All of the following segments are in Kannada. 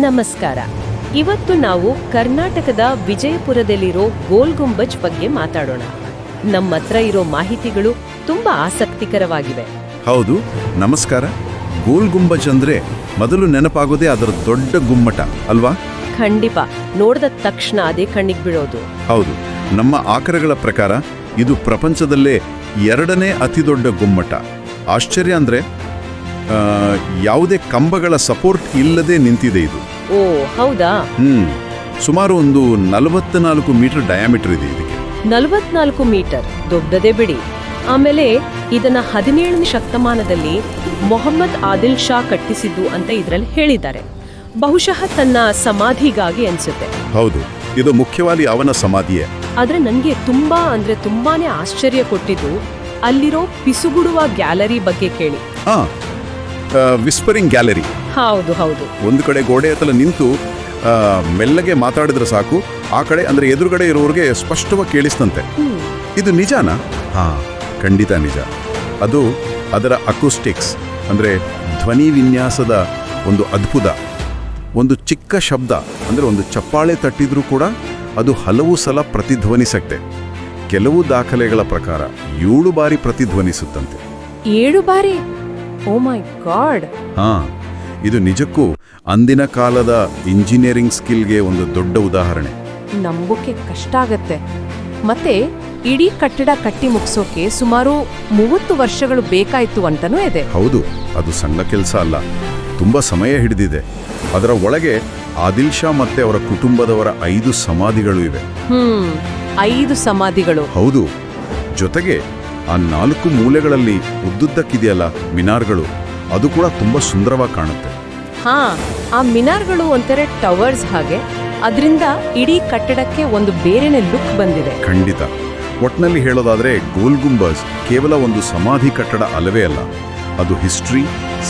ನಮಸ್ಕಾರ. ಇವತ್ತು ನಾವು ಕರ್ನಾಟಕದ ವಿಜಯಪುರದಲ್ಲಿರೋ ಗೋಲ್ ಗುಂಬಜ್ ಬಗ್ಗೆ ಮಾತಾಡೋಣ. ನಮ್ಮ ಹತ್ರ ಇರೋ ಮಾಹಿತಿಗಳು ತುಂಬಾ ಆಸಕ್ತಿಕರವಾಗಿವೆ. ಹೌದು ನಮಸ್ಕಾರ. ಗೋಲ್ ಗುಂಬಜ್ ಅಂದ್ರೆ ಮೊದಲು ನೆನಪಾಗೋದೇ ಅದರ ದೊಡ್ಡ ಗುಮ್ಮಟ ಅಲ್ವಾ? ಖಂಡಿತ ನೋಡಿದ ತಕ್ಷಣ ಅದೇ ಕಣ್ಣಿಗೆ ಬಿಡೋದು ಹೌದು ನಮ್ಮ ಆಕರಗಳ ಪ್ರಕಾರ ಇದು ಪ್ರಪಂಚದಲ್ಲೇ ಎರಡನೇ ಅತಿದೊಡ್ಡ ಗುಮ್ಮಟ. ಆಶ್ಚರ್ಯ ಅಂದ್ರೆ ಯಾವುದೇ ಕಂಬಗಳ ಸಪೋರ್ಟ್ ಇಲ್ಲದೆ ನಿಂತಿದೆ ಇದು. ಓ ಹೌದಾ? ಹ್ಮ್. ಸುಮಾರು ಒಂದು ನಲವತ್ನಾಲ್ಕು ಮೀಟರ್ ಡಯಾಮೀಟರ್ ಇದೆ ಇದಕ್ಕೆ. ನಲವತ್ನಾಲ್ಕು ಮೀಟರ್. ದೊಡ್ಡದೇ ಬಿಡಿ. ಆಮೇಲೆ ಇದನ್ನ ಹದಿನೇಳನೇ ಶತಮಾನದಲ್ಲಿ ಮೊಹಮ್ಮದ್ ಆದಿಲ್ ಶಾ ಕಟ್ಟಿಸಿದ್ದು ಅಂತ ಇದರಲ್ಲಿ ಹೇಳಿದ್ದಾರೆ. ಬಹುಶಃ ತನ್ನ ಸಮಾಧಿಗಾಗಿ ಅನ್ಸುತ್ತೆ. ಹೌದು. ಇದು ಮುಖ್ಯವಾಗಿ ಅವನ ಸಮಾಧಿಯೇ. ಆದ್ರೆ ನನಗೆ ತುಂಬಾ ಅಂದ್ರೆ ತುಂಬಾನೇ ಆಶ್ಚರ್ಯ ಕೊಟ್ಟಿದ್ದು ಅಲ್ಲಿರೋ ಪಿಸುಗುಡುವ ಗ್ಯಾಲರಿ ಬಗ್ಗೆ ಕೇಳಿ. ಹಾ ವಿಸ್ಪರಿಂಗ್ ಗ್ಯಾಲರಿ ಹೌದು ಹೌದು. ಒಂದು ಕಡೆ ಗೋಡೆ ಹತ್ತಲ ನಿಂತು ಮೆಲ್ಲಗೆ ಮಾತಾಡಿದ್ರೆ ಸಾಕು ಆ ಕಡೆ ಅಂದ್ರೆ ಎದುರುಗಡೆ ಇರೋರಿಗೆ ಸ್ಪಷ್ಟವಾಗಿ ಕೇಳಿಸ್ತಂತೆ. ಇದು ನಿಜಾನಾ? ಹಾ ಖಂಡಿತ ನಿಜ. ಅದು ಅದರ ಅಕೂಸ್ಟಿಕ್ಸ್ ಅಂದ್ರೆ ಧ್ವನಿ ವಿನ್ಯಾಸದ ಒಂದು ಅದ್ಭುತ ಒಂದು ಚಿಕ್ಕ ಶಬ್ದ ಅಂದ್ರೆ ಒಂದು ಚಪ್ಪಾಳೆ ತಟ್ಟಿದ್ರೂ ಕೂಡ ಅದು ಹಲವು ಸಲ ಪ್ರತಿಧ್ವನಿಸಕ್ತೆ ಕೆಲವು ದಾಖಲೆಗಳ ಪ್ರಕಾರ ಏಳು ಬಾರಿ ಪ್ರತಿಧ್ವನಿಸುತ್ತಂತೆ. ಏಳು ಬಾರಿ? ಓ ಮೈ ಗಾಡ್ ಹಾ ಇದು ನಿಜಕ್ಕೂ ಅಂದಿನ ಕಾಲದ ಇಂಜಿನಿಯರಿಂಗ್ ಸ್ಕಿಲ್ಗೆ ಒಂದು ದೊಡ್ಡ ಉದಾಹರಣೆ. ನಂಬೋಕೆ ಕಷ್ಟ ಆಗತ್ತೆ. ಮತ್ತೆ ಇಡೀ ಕಟ್ಟಡ ಕಟ್ಟಿ ಮುಗಿಸೋಕೆ ಸುಮಾರು ಮೂವತ್ತು ವರ್ಷಗಳು ಬೇಕಾಯಿತು ಅಂತಾನೂ ಇದೆ. ಹೌದು ಅದು ಸಣ್ಣ ಕೆಲಸ ಅಲ್ಲ. ತುಂಬ ಸಮಯ ಹಿಡಿದಿದೆ. ಅದರ ಒಳಗೆ ಆದಿಲ್ ಶಾ ಮತ್ತೆ ಅವರ ಕುಟುಂಬದವರ ಐದು ಸಮಾಧಿಗಳು ಇವೆ. ಹ್ಮ್ ಐದು ಸಮಾಧಿಗಳು. ಹೌದು ಜೊತೆಗೆ ಆ ನಾಲ್ಕು ಮೂಲೆಗಳಲ್ಲಿ ಉದ್ದುದ್ದಕ್ಕಿದೆಯಲ್ಲ ಮಿನಾರ್ಗಳು? ಅದು ಕೂಡ ತುಂಬಾ ಸುಂದರವಾಗಿ ಕಾಣುತ್ತೆ. ಹಾ ಆ ಮಿನಾರ್ಗಳು ಒಂಥರ ಟವರ್ಸ್ ಹಾಗೆ. ಅದರಿಂದ ಇಡೀ ಕಟ್ಟಡಕ್ಕೆ ಒಂದು ಬೇರೆನೆ ಲುಕ್ ಬಂದಿದೆ. ಖಂಡಿತ. ಒಟ್ನಲ್ಲಿ ಹೇಳೋದಾದ್ರೆ ಗೋಲ್ ಗುಂಬಸ್ ಕೇವಲ ಒಂದು ಸಮಾಧಿ ಕಟ್ಟಡ ಅಲ್ಲವೇ ಅಲ್ಲ. ಅದು ಹಿಸ್ಟ್ರಿ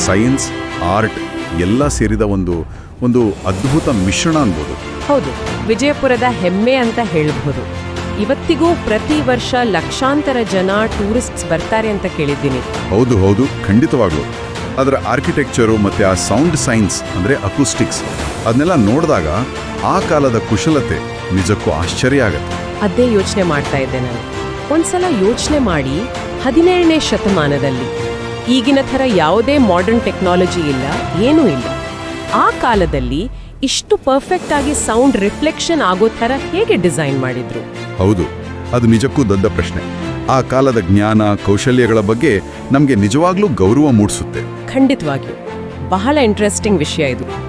ಸೈನ್ಸ್ ಆರ್ಟ್ ಎಲ್ಲ ಸೇರಿದ ಒಂದು ಒಂದು ಅದ್ಭುತ ಮಿಶ್ರಣ ಅನ್ಬೋದು. ಹೌದು ವಿಜಯಪುರದ ಹೆಮ್ಮೆ ಅಂತ ಹೇಳಬಹುದು ಇವತ್ತಿಗೂ ಪ್ರತಿ ವರ್ಷ ಲಕ್ಷಾಂತರ ಜನ ಟೂರಿಸ್ಟ್ಸ್ ಬರ್ತಾರೆ ಅಂತ ಕೇಳಿದ್ದೀನಿ. ಹೌದು ಹೌದು. ಖಂಡಿತವಾಗ್ಲು. ಅದರ ಆರ್ಕಿಟೆಕ್ಚರು ಮತ್ತೆ ಆ ಸೌಂಡ್ ಸೈನ್ಸ್ ಅಂದ್ರೆ ಅಕೂಸ್ಟಿಕ್ಸ್ ಅದನ್ನೆಲ್ಲ ನೋಡಿದಾಗ ಆ ಕಾಲದ ಕುಶಲತೆ ನಿಜಕ್ಕೂ ಆಶ್ಚರ್ಯ ಆಗುತ್ತೆ. ಅದೇ ಯೋಚನೆ ಮಾಡ್ತಾ ಇದ್ದೆ ನಾನು. ಒಂದ್ಸಲ ಯೋಚನೆ ಮಾಡಿ ಹದಿನೇಳನೇ ಶತಮಾನದಲ್ಲಿ. ಈಗಿನ ಥರ ಯಾವುದೇ ಮಾಡರ್ನ್ ಟೆಕ್ನಾಲಜಿ ಇಲ್ಲ ಏನೂ ಇಲ್ಲ. ಆ ಕಾಲದಲ್ಲಿ ಇಷ್ಟು ಪರ್ಫೆಕ್ಟ್ ಆಗಿ ಸೌಂಡ್ ರಿಫ್ಲೆಕ್ಷನ್ ಆಗೋ ಥರ ಹೇಗೆ ಡಿಸೈನ್ ಮಾಡಿದ್ರು? ಹೌದು, ಅದು ನಿಜಕ್ಕೂ ದೊಡ್ಡ ಪ್ರಶ್ನೆ. ಆ ಕಾಲದ ಜ್ಞಾನ, ಕೌಶಲ್ಯಗಳ ಬಗ್ಗೆ ನಮಗೆ ನಿಜವಾಗ್ಲೂ ಗೌರವ ಮೂಡಿಸುತ್ತೆ. ಖಂಡಿತವಾಗಿಯೂ. ಬಹಳ ಇಂಟ್ರೆಸ್ಟಿಂಗ್ ವಿಷಯ ಇದು.